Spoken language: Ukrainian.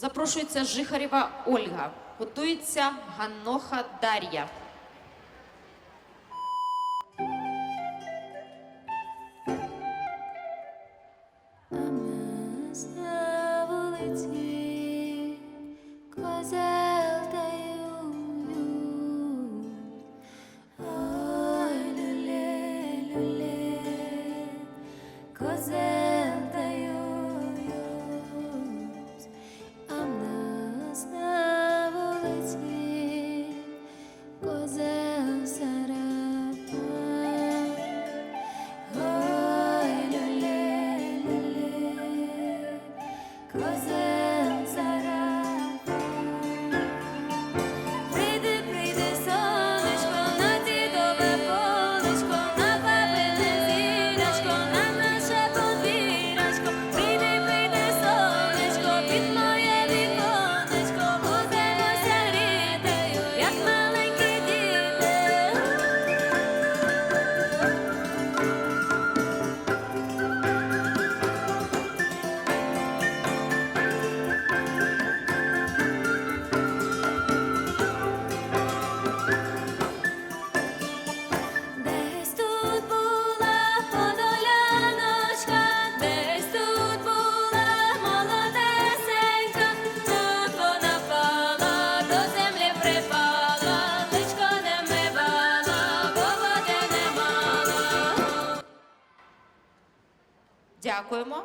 Запрошується Жихарєва Ольга. Готується Ганноха Дар'я. А на Дякуємо.